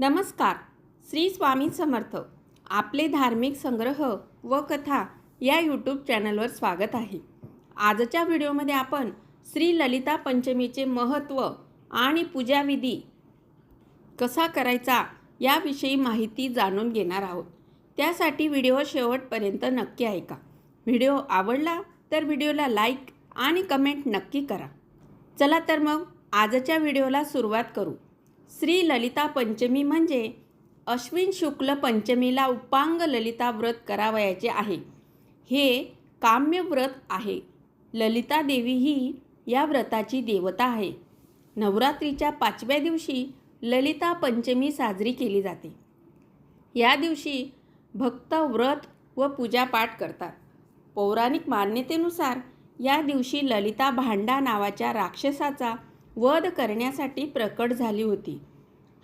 नमस्कार. श्री स्वामी समर्थ. आपले धार्मिक संग्रह व कथा या यूट्यूब चॅनलवर स्वागत आहे. आजच्या व्हिडिओमध्ये आपण श्री ललिता पंचमीचे महत्त्व आणि पूजाविधी कसा करायचा याविषयी माहिती जाणून घेणार आहोत. त्यासाठी व्हिडिओ शेवटपर्यंत नक्की ऐका. व्हिडिओ आवडला तर व्हिडिओला लाईक आणि कमेंट नक्की करा. चला तर मग आजच्या व्हिडिओला सुरुवात करू. श्री ललिता पंचमी म्हणजे अश्विन शुक्ल पंचमीला उपांग ललिता व्रत करावयाचे आहे. हे काम्य व्रत आहे. ललिता देवी ही या व्रताची देवता आहे. नवरात्रीच्या पाचव्या दिवशी ललिता पंचमी साजरी केली जाते. या दिवशी भक्त व्रत व पूजापाठ करतात. पौराणिक मान्यतेनुसार या दिवशी ललिता भांडा नावाच्या राक्षसाचा वध करण्यासाठी प्रकट झाली होती.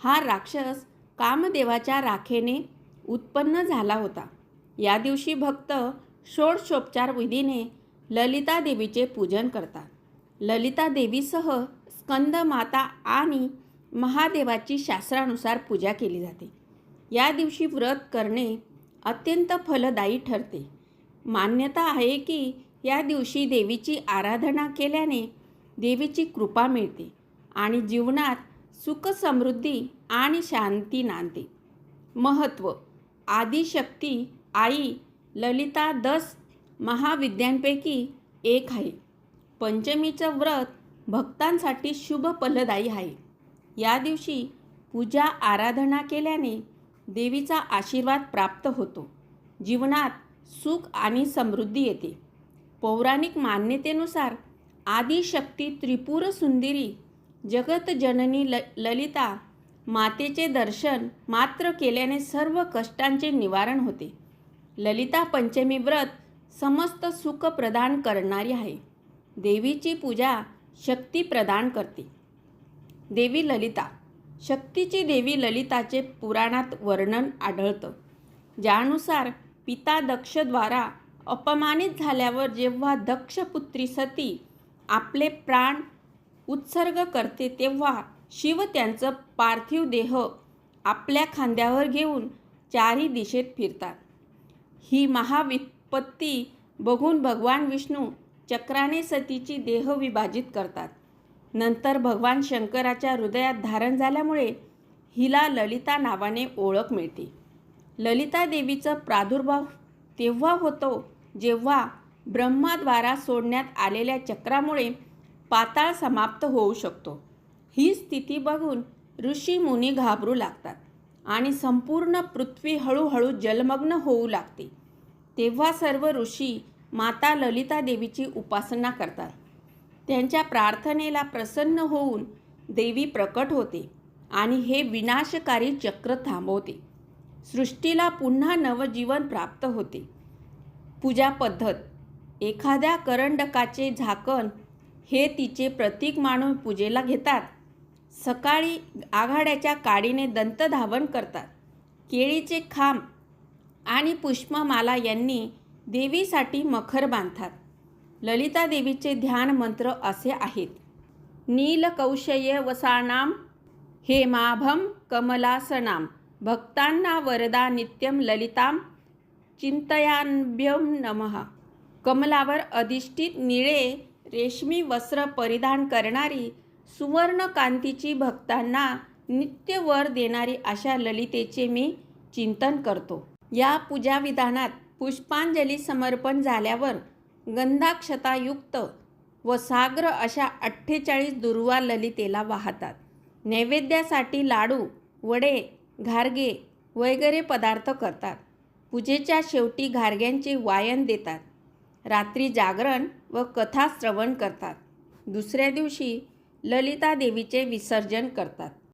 हा राक्षस कामदेवाच्या राखेने उत्पन्न झाला होता. या दिवशी भक्त षोडशोपचार विधीने ललिता देवीचे पूजन करतात. ललिता देवीसह स्कंद माता आणि महादेवाची शास्त्रानुसार पूजा केली जाते. या दिवशी व्रत करणे अत्यंत फलदायी ठरते. मान्यता आहे की या दिवशी देवीची आराधना केल्याने देवीची कृपा मिळते आणि जीवनात सुख समृद्धी आणि शांती नांदते. महत्त्व आदिशक्ती आई ललिता दस महाविद्यांपैकी एक आहे. पंचमीचं व्रत भक्तांसाठी शुभ फलदायी आहे. या दिवशी पूजा आराधना केल्याने देवीचा आशीर्वाद प्राप्त होतो. जीवनात सुख आणि समृद्धी येते. पौराणिक मान्यतेनुसार आदिशक्ती त्रिपुर सुंदरी जगत जननी ल ललिता मातेचे दर्शन मात्र केल्याने सर्व कष्टांचे निवारण होते. ललिता पंचमी व्रत समस्त सुख प्रदान करणारी आहे. देवीची पूजा शक्ती प्रदान करते. देवी ललिता शक्तीची देवी ललिताचे पुराणात वर्णन आढळतं. ज्यानुसार पिता दक्षद्वारा अपमानित झाल्यावर जेव्हा दक्षपुत्री सती आपले प्राण उत्सर्ग करते तेव्हा शिव त्यांचं पार्थिव देह आपल्या खांद्यावर घेऊन चारही दिशेत फिरतात. ही महाविपत्ती बघून भगवान विष्णू चक्राने सतीची देह विभाजित करतात. नंतर भगवान शंकराच्या हृदयात धारण झाल्यामुळे हिला ललिता नावाने ओळख मिळते. ललिता देवीचं प्रादुर्भाव तेव्हा होतो जेव्हा ब्रह्माद्वारा सोडण्यात आलेल्या चक्रामुळे पाताळ समाप्त होऊ शकतो. ही स्थिती बघून ऋषी मुनी घाबरू लागतात आणि संपूर्ण पृथ्वी हळूहळू जलमग्न होऊ लागते. तेव्हा सर्व ऋषी माता ललिता देवीची उपासना करतात. त्यांच्या प्रार्थनेला प्रसन्न होऊन देवी प्रकट होते आणि हे विनाशकारी चक्र थांबवते. सृष्टीला पुन्हा नवजीवन प्राप्त होते. पूजा पद्धत. एखाद्या करंडकाचे झाकण हे तिचे प्रतीक मानून पूजेला घेतात. सकाळी आघाड्याच्या काडीने दंतधावन करतात. केळीचे खांब आणि पुष्पमाला यांनी देवीसाठी मखर बांधतात. ललिता देवीचे ध्यान मंत्र असे आहेत. नीलकौशय वसानाम हेमाभम कमलासनाम भक्तांना वरदा नित्यम ललिताम चिंतयाभ्यम नमः. कमलावर अधिष्ठित निळे रेशमी वस्त्र परिधान करणारी सुवर्ण कांतीची भक्तांना नित्य वर देणारी अशा ललितेचे मी चिंतन करतो. या पूजाविधानात पुष्पांजली समर्पण झाल्यावर गंधाक्षतायुक्त व साग्र अशा अठ्ठेचाळीस दुर्वा ललितेला वाहतात. नैवेद्यासाठी लाडू वडे घारगे वगैरे पदार्थ करतात. पूजेच्या शेवटी घारग्यांचे वायन देतात. रात्री जागरण व कथा श्रवण करतात. दुसऱ्या दिवशी ललिता देवीचे विसर्जन करतात.